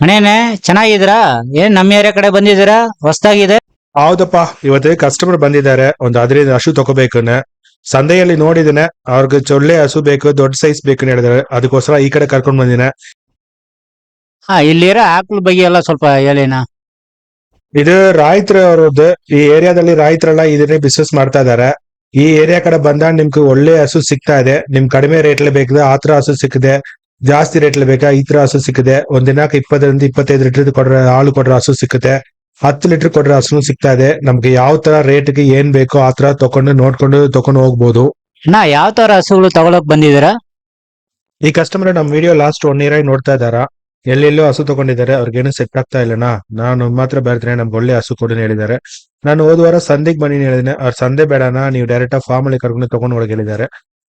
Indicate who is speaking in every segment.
Speaker 1: ಮನೇನೆ ಚೆನ್ನಾಗಿದ್ದೀರಾ? ಏನ್ ನಮ್ಮ ಏರಿಯಾ ಕಡೆ ಬಂದಿದ್ದೀರಾ? ಹೊಸದಾಗಿದೆ?
Speaker 2: ಹೌದಪ್ಪ ಇವತ್ತೇ ಕಸ್ಟಮರ್ ಬಂದಿದ್ದಾರೆ. ಒಂದು ಹದಿನೈದು ಹಸು ತಗೋಬೇಕನ್ನ. ಸಂದೆಯಲ್ಲಿ ನೋಡಿದ್ದೇನೆ ಅವ್ರಿಗೆ ಚೊಳ್ಳೆ ಹಸು ಬೇಕು ದೊಡ್ಡ ಸೈಜ್ ಬೇಕು ಹೇಳಿದಾರೆ ಅದಕ್ಕೋಸ್ಕರ ಈ ಕಡೆ ಕರ್ಕೊಂಡ್ ಬಂದಿನ
Speaker 1: ಹಾ ಇಲ್ಲಿರೋ ಆಕಳ ಬಗ್ಗೆ ಎಲ್ಲ ಸ್ವಲ್ಪ ಹೇಳಿನ?
Speaker 2: ಇದು ರಾಯ್ತರ ಅವರದ್ದು. ಈ ಏರಿಯಾದಲ್ಲಿ ರಾಯ್ತರೆಲ್ಲ ಇದನ್ನೇ ಬಿಸ್ನೆಸ್ ಮಾಡ್ತಾ ಇದಾರೆ ಈ ಏರಿಯಾ ಕಡೆ ಬಂದಾಗ ನಿಮ್ಗೆ ಒಳ್ಳೆ ಹಸು ಸಿಗ್ತಾ ಇದೆ. ನಿಮ್ ಕಡಿಮೆ ರೇಟ್ ಬೇಕಿದೆ ಆತರ ತರ ಹಸು ಸಿಕ್ಕಿದೆ. ಜಾಸ್ತಿ ರೇಟ್ ಬೇಕಾ? ಈ ತರ ಹಸು ಸಿಕ್ಕಿದೆ. ಒಂದ್ ದಿನಕ್ಕೆ ಇಪ್ಪತ್ತರಿಂದ ಇಪ್ಪತ್ತೈದು ಲೀಟರ್ ಕೊಡ್ರೆ ಹಾಲು ಕೊಡ್ರೆ ಹಸು ಸಿಕ್ಕುತ್ತೆ ಹತ್ತು ಲೀಟರ್ ಕೊಡ್ರೆ ಹಸು ಸಿಗ್ತಾ ಇದೆ. ನಮ್ಗೆ ಯಾವ ತರ ರೇಟ್ಗೆ ಏನ್ ಬೇಕೋ ಆ ತರ ತಕೊಂಡು ನೋಡ್ಕೊಂಡು ತಕೊಂಡು ಹೋಗ್ಬೋದು.
Speaker 1: ನಾ ಯಾವ ತರ ಹಸುಗಳು ತಗೊಳಕ್ ಬಂದಿದ್ದೀರಾ?
Speaker 2: ಈ ಕಸ್ಟಮರ್ ನಮ್ ವಿಡಿಯೋ ಲಾಸ್ಟ್ ಒನ್ ಇಯರ್ ಆಗಿ ನೋಡ್ತಾ ಇದಾರ ಎಲ್ಲೆಲ್ಲೋ ಹಸು ತಗೊಂಡಿದ್ದಾರೆ. ಅವ್ರಿಗೇನು ಸೆಟ್ ಆಗ್ತಾ ಇಲ್ಲನಾ? ನಾನು ಮಾತ್ರ ಬರ್ತೀನಿ ನಮ್ಗೆ ಒಳ್ಳೆ ಹಸು ಕೊಡಿ ಹೇಳಿದ್ದಾರೆ. ನಾನು ಹೋದ ವಾರ ಸಂದೆಗೆ ಬನ್ನಿ ಹೇಳಿದ್ದೀನಿ ಅವ್ರ ಸಂದೆ ಬೇಡನಾ? ನೀವು ಡೈರೆಕ್ಟ್ ಆಗಿ ಫಾರ್ಮ್ ಅಲ್ಲಿ ಕರ್ಕೊಂಡು ತಗೊಂಡು ಹೋಗಿ ಹೇಳಿದ್ದಾರೆ.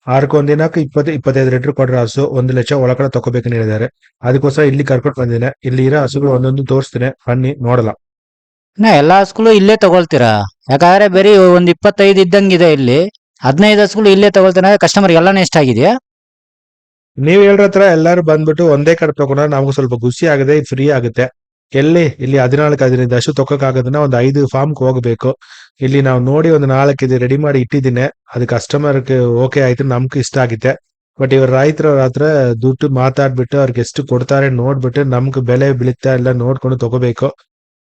Speaker 2: ಆರ್ಕ್ ಒಂದ್ ದಿನಕ್ಕೆ ಇಪ್ಪತ್ತು ಇಪ್ಪತ್ತೈದು ಲೀಟರ್ ಕೊಡ್ರೆ ಹಸು ಒಂದು ಲಕ್ಷ ಒಳಗಡೆ ತಗೋಬೇಕಂತ ಹೇಳಿದ್ದಾರೆ. ಅದಕ್ಕೋಸ್ಕರ ಇಲ್ಲಿ ಕರ್ಕೊಂಡು ಬಂದಿದ್ದೀನಿ ಇಲ್ಲಿ ಇರೋ ಹಸುಗಳು ಒಂದೊಂದು ತೋರಿಸ್ತೀನಿ. ಬನ್ನಿ ನೋಡಲ್ಲ
Speaker 1: ನಾ ಎಲ್ಲಾ ಹಸುಗಳು ಇಲ್ಲೇ ತಗೊಳ್ತೀರಾ? ಯಾಕಂದ್ರೆ ಬರೀ ಒಂದ್ ಇಪ್ಪತ್ತೈದು ಇದ್ದಂಗಿದೆ ಇಲ್ಲಿ. ಹದಿನೈದು ಹಸುಗಳು ಇಲ್ಲೇ ತಗೊಳ್ತೀರಾ ಕಸ್ಟಮರ್ ಎಲ್ಲಾನು ಇಷ್ಟ ಆಗಿದೆಯಾ?
Speaker 2: ನೀವ್ ಹೇಳಿರೋ ಹತ್ರ ಎಲ್ಲಾರು ಬಂದ್ಬಿಟ್ಟು ಒಂದೇ ಕಡೆ ತಗೊಂಡ್ರೆ ನಮ್ಗೆ ಸ್ವಲ್ಪ ಖುಷಿ ಆಗಿದೆ ಫ್ರೀ ಆಗುತ್ತೆ. ಎಲ್ಲಿ? ಇಲ್ಲಿ ಹದಿನಾಲ್ಕು, ಹದಿನೈದು ಹಸು ತೊಕ್ಕಾಗೋದನ್ನ ಒಂದು ಐದು ಫಾರ್ಮ್ ಹೋಗ್ಬೇಕು. ಇಲ್ಲಿ ನಾವು ನೋಡಿ ಒಂದು ನಾಲ್ಕು ಇದು ರೆಡಿ ಮಾಡಿ ಇಟ್ಟಿದ್ದೀನಿ. ಅದು ಕಸ್ಟಮರ್ ಓಕೆ ಆಯ್ತು, ನಮ್ಗೆ ಇಷ್ಟ ಆಗಿದೆ ಬಟ್ ಇವ್ರ ರೈತರ ಹತ್ರ ದುಡ್ಡು ಮಾತಾಡ್ಬಿಟ್ಟು ಅವ್ರಿಗೆ ಎಷ್ಟು ಕೊಡ್ತಾರೆ ನೋಡ್ಬಿಟ್ಟು ನಮ್ಗೆ ಬೆಲೆ ಬೀಳುತ್ತಾ ಎಲ್ಲ ನೋಡ್ಕೊಂಡು ತಗೋಬೇಕು.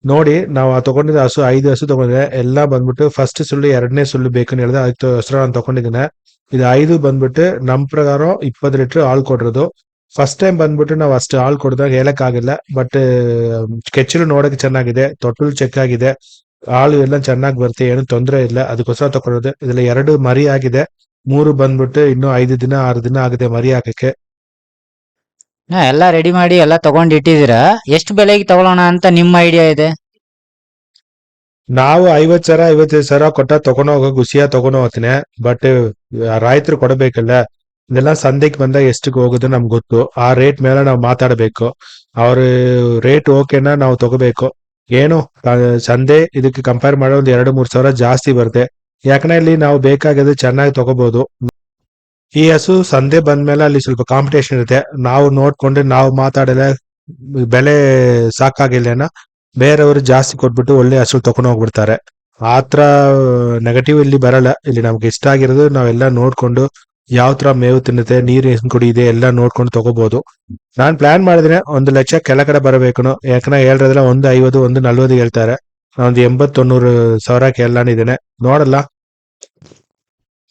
Speaker 2: ನೋಡಿ, ನಾವು ಆ ತಗೊಂಡಿದ್ದ ಹಸು, ಐದು ಹಸು ತಗೊಂಡಿದ್ದೆ ಎಲ್ಲ ಬಂದ್ಬಿಟ್ಟು ಫಸ್ಟ್ ಸುಳ್ಳು, ಎರಡನೇ ಸುಳ್ಳು ಬೇಕು ಅಂತ ಹೇಳಿದ್ರೆ ಅದಕ್ಕೆ ಹೆಸರು ನಾನು ತಗೊಂಡಿದ್ದೀನಿ. ಇದು ಐದು ಬಂದ್ಬಿಟ್ಟು ನಮ್ ಪ್ರಕಾರ ಇಪ್ಪತ್ತು ಲೀಟರ್ ಹಾಲು ಕೊಡಿರೋದು. ಫಸ್ಟ್ ಟೈಮ್ ಬಂದ್ಬಿಟ್ಟು ನಾವು ಅಷ್ಟು ಹಾಲು ಕೊಡಿದಾಗ ಹೇಳಕ್ಕಾಗಿಲ್ಲ ಬಟ್ ಕೆಚ್ಚಲು ನೋಡಕ್ಕೆ ಚೆನ್ನಾಗಿದೆ ತೊಟ್ಟಲು ಚೆಕ್ ಆಗಿದೆ ಹಾಲು ಎಲ್ಲ ಚೆನ್ನಾಗಿ ಬರುತ್ತೆ ಏನು ತೊಂದರೆ ಇಲ್ಲ ಅದಕ್ಕೋಸ್ಕರ ತಗೊಳ್ಳೋದು ಇದ್ರಲ್ಲಿ ಎರಡು ಮರಿ ಆಗಿದೆ ಮೂರು ಬಂದ್ಬಿಟ್ಟು ಇನ್ನು ಐದು ದಿನ ಆರು ದಿನ ಆಗಿದೆ ಮರಿ ಹಾಕಕ್ಕೆ.
Speaker 1: ನಾ ಎಲ್ಲಾ ರೆಡಿ ಮಾಡಿ ಎಲ್ಲ ತಗೊಂಡ್ ಇಟ್ಟಿದ್ದೀರಾ? ಎಷ್ಟು ಬೆಲೆಗೆ ತಗೊಳ್ಳೋಣ ಅಂತ ನಿಮ್ಮ ಐಡಿಯಾ ಇದೆ?
Speaker 2: ನಾವು ಐವತ್ ಸಾವಿರ ಐವತ್ತೈದು ಸಾವಿರ ಕೊಟ್ಟ ತಗೊಂಡೋಗ ಹೋಗೋ ತಗೊಂಡೋಗ್ತೀನಿ ತಗೊಂಡ್ ಹೋಗ್ತೀನಿ ಬಟ್ ರೈತರು ಕೊಡಬೇಕಲ್ಲ ಇದೆಲ್ಲ ಸಂದೆಗೆ ಬಂದಾಗ ಎಷ್ಟಕ್ಕೆ ಹೋಗೋದು ನಮ್ಗೆ ಗೊತ್ತು. ಆ ರೇಟ್ ಮೇಲೆ ನಾವು ಮಾತಾಡಬೇಕು. ಅವ್ರ ರೇಟ್ ಓಕೆನ ನಾವು ತಗೋಬೇಕು. ಏನು? ಸಂದೆ ಇದಕ್ಕೆ ಕಂಪೇರ್ ಮಾಡೋ ಒಂದು ಎರಡು ಮೂರು ಸಾವಿರ ಜಾಸ್ತಿ ಬರುತ್ತೆ. ಯಾಕಂದ್ರೆ ಇಲ್ಲಿ ನಾವು ಬೇಕಾಗಿದ್ರೆ ಚೆನ್ನಾಗಿ ತಗೋಬಹುದು ಈ ಹಸು ಸಂದೆ ಬಂದ್ಮೇಲೆ ಅಲ್ಲಿ ಸ್ವಲ್ಪ ಕಾಂಪಿಟೇಷನ್ ಇರುತ್ತೆ. ನಾವು ನೋಡ್ಕೊಂಡು ನಾವು ಮಾತಾಡಲ್ಲ ಬೆಲೆ ಸಾಕಾಗಿಲ್ಲನ ಬೇರೆಯವರು ಜಾಸ್ತಿ ಕೊಟ್ಬಿಟ್ಟು ಒಳ್ಳೆ ಹಸು ತಗೊಂಡು ಹೋಗ್ಬಿಡ್ತಾರೆ. ಆತರ ನೆಗೆಟಿವ್ ಇಲ್ಲಿ ಬರಲ್ಲ. ಇಲ್ಲಿ ನಮ್ಗೆ ಇಷ್ಟ ಆಗಿರೋದು ನಾವೆಲ್ಲ ನೋಡ್ಕೊಂಡು ಯಾವ ತರ ಮೇವು ತಿನ್ನುತ್ತೆ, ನೀರು ಕುಡಿಯಿದೆ ಎಲ್ಲ ನೋಡ್ಕೊಂಡು ತಗೋಬಹುದು ನಾನ್ ಪ್ಲಾನ್ ಮಾಡಿದ್ರೆ ಒಂದು ಲಕ್ಷ ಕೆಳಗಡೆ ಬರಬೇಕು ಯಾಕಂದ್ರೆ ಹೇಳ್ರದ್ರೆ ಒಂದು ಐವತ್ತು, ಒಂದು ನಲ್ವತ್ತು ಹೇಳ್ತಾರೆ. ಒಂದು ಎಂಬತ್ ತೊಣ್ಣೂರು ಸಾವಿರ ಕೇಳಾನಿದ್ದೇನೆ ನೋಡಲ್ಲ.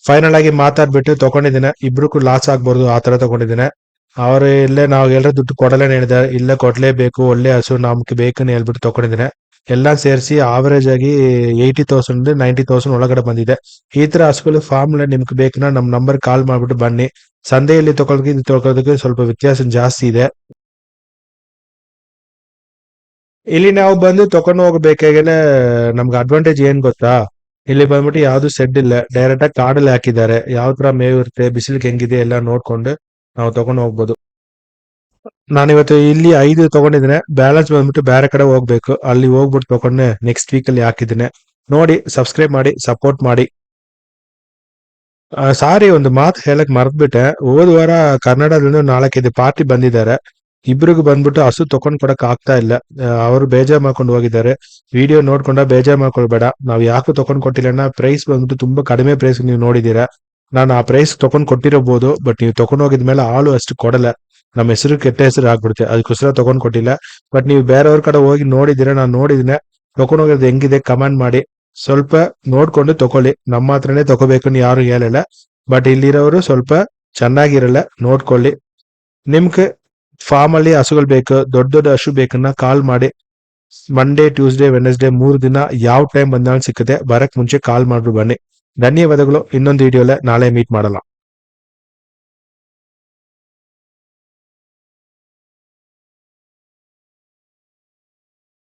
Speaker 2: ಫೈನಲ್ ಆಗಿ ಮಾತಾಡ್ಬಿಟ್ಟು ತಗೊಂಡಿದ್ದೇನೆ. ಇಬ್ರಿಗೂ ಲಾಸ್ ಆಗ್ಬಾರ್ದು ಆ ತರ ತಗೊಂಡಿದ್ದೇನೆ. ಅವ್ರ ಇಲ್ಲೇ ನಾವು ಎಲ್ಲರೂ ದುಡ್ಡು ಕೊಡಲೇನೆ ಹೇಳಿದ್ದಾರೆ. ಇಲ್ಲ ಕೊಡ್ಲೇಬೇಕು, ಒಳ್ಳೆ ಹಸು ನಮ್ಗೆ ಬೇಕಂತ ಹೇಳ್ಬಿಟ್ಟು ತಗೊಂಡಿದ್ದೇನೆ. ಎಲ್ಲ ಸೇರಿಸಿ ಆವರೇಜ್ ಆಗಿ ಏಯ್ಟಿ ತೌಸಂಡ್ ನೈಂಟಿ ತೌಸಂಡ್ ಒಳಗಡೆ ಬಂದಿದೆ. ಈ ತರ ಹಸುಗಳು ಫಾರ್ಮ್ ನಿಮ್ಗೆ ಬೇಕನ್ನ ನಮ್ ನಂಬರ್ ಕಾಲ್ ಮಾಡ್ಬಿಟ್ಟು ಬನ್ನಿ. ಸಂದೆಯಲ್ಲಿ ತಗೊಳಕ್ಕೆ ಇದು ತಗೊಳೋದಕ್ಕೆ ಸ್ವಲ್ಪ ವ್ಯತ್ಯಾಸ ಜಾಸ್ತಿ ಇದೆ. ಇಲ್ಲಿ ನಾವು ಬಂದು ತಕೊಂಡು ಹೋಗ್ಬೇಕಾಗೇನೆ ನಮ್ಗೆ ಅಡ್ವಾಂಟೇಜ್ ಏನ್ ಗೊತ್ತಾ? ಇಲ್ಲಿ ಬಂದ್ಬಿಟ್ಟು ಯಾವ್ದು ಸೆಡ್ ಇಲ್ಲ. ಡೈರೆಕ್ಟ್ ಆಗಿ ಕಾಡಲ್ಲಿ ಹಾಕಿದ್ದಾರೆ. ಯಾವ ತರ ಮೇವು ಇರುತ್ತೆ, ಬಿಸಿಲಿಗೆ ಹೆಂಗಿದೆ ಎಲ್ಲ ನೋಡ್ಕೊಂಡು ನಾವು ತಗೊಂಡು ಹೋಗ್ಬೋದು. ನಾನಿವತ್ತು ಇಲ್ಲಿ ಐದು ತಗೊಂಡಿದ್ದೇನೆ. ಬ್ಯಾಲೆನ್ಸ್ ಬಂದ್ಬಿಟ್ಟು ಬೇರೆ ಕಡೆ ಹೋಗ್ಬೇಕು. ಅಲ್ಲಿ ಹೋಗ್ಬಿಟ್ಟು ತಗೊಂಡೆ. ನೆಕ್ಸ್ಟ್ ವೀಕ್ ಅಲ್ಲಿ ಹಾಕಿದ್ದೇನೆ. ನೋಡಿ ಸಬ್ಸ್ಕ್ರೈಬ್ ಮಾಡಿ ಸಪೋರ್ಟ್ ಮಾಡಿ. ಸಾರಿ ಒಂದು ಮಾತು ಹೇಳಕ್ ಮರ್ತ್ಬಿಟ್ಟೆ. ಹೋದ ವಾರ ಕನ್ನಡದಿಂದ ನಾಲ್ಕೈದು ಪಾರ್ಟಿ ಬಂದಿದ್ದಾರೆ. ಇಬ್ರಿಗೂ ಬಂದ್ಬಿಟ್ಟು ಹಸು ತಕೊಂಡ್ ಕೊಡಕ್ ಆಗ್ತಾ ಇಲ್ಲ. ಅವರು ಬೇಜಾರ್ ಮಾಡ್ಕೊಂಡು ಹೋಗಿದ್ದಾರೆ. ವಿಡಿಯೋ ನೋಡ್ಕೊಂಡ ಬೇಜಾರ್ ಮಾಡ್ಕೊಳ್ಬೇಡ. ನಾವ್ ಯಾಕೆ ತಕೊಂಡ್ ಕೊಟ್ಟಿಲ್ಲ ಪ್ರೈಸ್ ಬಂದ್ಬಿಟ್ಟು ತುಂಬಾ ಕಡಿಮೆ ಪ್ರೈಸ್ ನೀವು ನೋಡಿದೀರಾ ನಾನು ಆ ಪ್ರೈಸ್ ತಕೊಂಡ್ ಕೊಟ್ಟಿರಬಹುದು ಬಟ್ ನೀವು ತಕೊಂಡ್ ಹೋಗಿದ್ಮೇಲೆ ಆಳು ಅಷ್ಟು ಕೊಡಲ್ಲ. ನಮ್ಮ ಹೆಸರು ಕೆಟ್ಟ ಹೆಸರು ಆಗ್ಬಿಡುತ್ತೆ. ಅದಕ್ಕೋಸ್ಕರ ತಗೊಂಡ್ ಕೊಟ್ಟಿಲ್ಲ. ಬಟ್ ನೀವು ಬೇರೆಯವ್ರ ಕಡೆ ಹೋಗಿ ನೋಡಿದಿರ ನಾನು ನೋಡಿದಿನ ತಗೊಂಡ್ ಹೋಗಿರೋದು ಹೆಂಗಿದೆ ಕಮೆಂಟ್ ಮಾಡಿ. ಸ್ವಲ್ಪ ನೋಡ್ಕೊಂಡು ತಗೊಳ್ಳಿ. ನಮ್ಮ ಹತ್ರನೇ ತಗೋಬೇಕು ಯಾರು ಹೇಳಲ್ಲ. ಬಟ್ ಇಲ್ಲಿರೋರು ಸ್ವಲ್ಪ ಚೆನ್ನಾಗಿರಲ್ಲ, ನೋಡ್ಕೊಳ್ಳಿ. ನಿಮ್ಗೆ ಫಾರ್ಮ್ ಅಲ್ಲಿ ಹಸುಗಳು ಬೇಕು, ದೊಡ್ಡ ದೊಡ್ಡ ಹಸು ಬೇಕನ್ನ ಕಾಲ್ ಮಾಡಿ. ಮಂಡೇ ಟ್ಯೂಸ್ಡೇ ವೆನಸ್ಡೇ ಮೂರು ದಿನ ಯಾವ ಟೈಮ್ ಬಂದಾಗ ಸಿಕ್ಕದೆ ಬರಕ್ ಮುಂಚೆ ಕಾಲ್ ಮಾಡ್ರು ಬನ್ನಿ. ಧನ್ಯವಾದಗಳು. ಇನ್ನೊಂದು ವಿಡಿಯೋಲೆ ನಾಳೆ ಮೀಟ್ ಮಾಡಲ್ಲ.